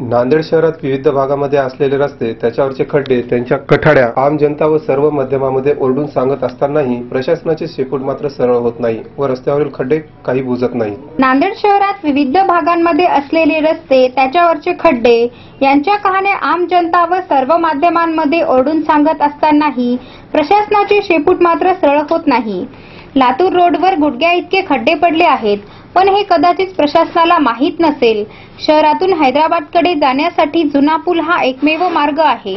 नांदेड शहरात विविध भागामध्ये असलेले रस्ते त्याच्यावरचे खड्डे त्यांच्या कठाड्या आम जनता व सर्व माध्यमामध्ये ओरडून सांगत असतानाही प्रशासनाचे शेपूट मात्र सरळ होत नाही व रस्त्यावरील खड्डे काही बुजत नाही नांदेड शहरात विविध भागांमध्ये असलेले रस्ते त्याच्यावरचे खड्डे यांच्या कहाण्या आम जनता व सर्व माध्यमांमध्ये ओरडून सांगत असतानाही प्रशासनाचे शेपूट मात्र सरळ होत नाही. लातूर रोडवर गुडघ्या इतके खड्डे पडले आहेत. पण हे कदाचित प्रशासनाला माहीत नसेल. शहरातून हैदराबादकडे जाण्यासाठी जुना पूल हा एकमेव मार्ग आहे.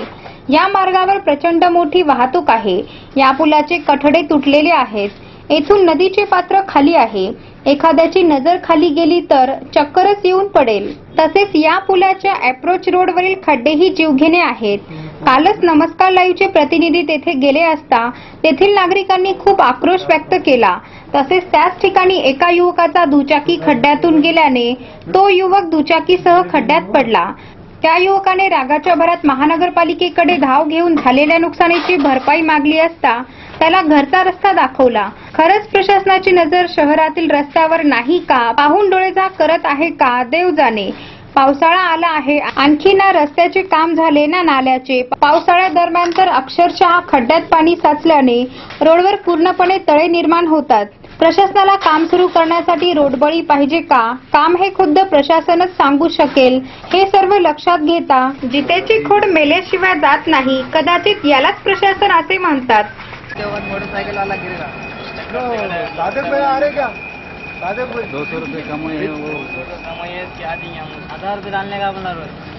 या मार्गावर प्रचंड मोठी वाहतूक आहे. या पुलाचे कठडे तुटलेले आहेत. येथून नदीचे पात्र खाली आहे. एखाद्याची नजर खाली गेली तर चक्करच येऊन पडेल. तसेच या पुलाच्या अप्रोच रोडवरील खड्डेही जीवघेणे आहेत. कालच नमस्कार लाईव्हचे प्रतिनिधी तेथे गेले असता तेथील नागरिकांनी खूप आक्रोश व्यक्त केला. तसेच त्याच ठिकाणी एका युवकाचा दुचाकी खड्ड्यातून गेल्याने तो युवक दुचाकीसह खड्ड्यात पडला. त्या युवकाने रागाच्या भरात महानगरपालिकेकडे धाव घेऊन झालेल्या नुकसानीची भरपाई मागली असता त्याला घरचा रस्ता दाखवला. खरंच प्रशासनाची नजर शहरातील रस्त्यावर नाही का? पाहून डोळेझाक करत आहे का? देव जाणे. पावसाळा आला आहे. आणखी ना रस्त्याचे काम झाले ना नाल्याचे. पावसाळ्या दरम्यान तर अक्षरशः खड्ड्यात पाणी साचल्याने रोडवर पूर्णपणे तळे निर्माण होतात. प्रशासनाला काम सुरू करण्यासाठी रोडबळी पाहिजे का? काम हे खुद्द प्रशासनच सांगू शकेल. हे सर्व लक्षात घेता जितेची खोड मेल्याशिवाय जात नाही. कदाचित यालाच प्रशासन असे म्हणतात. जवान मोटरसाइकिल वाला गिरेगा सादिक भाई आ रहे क्या सादिक भाई दो सौ रुपये कम है वो हजार रुपये डालने का अपना रोज।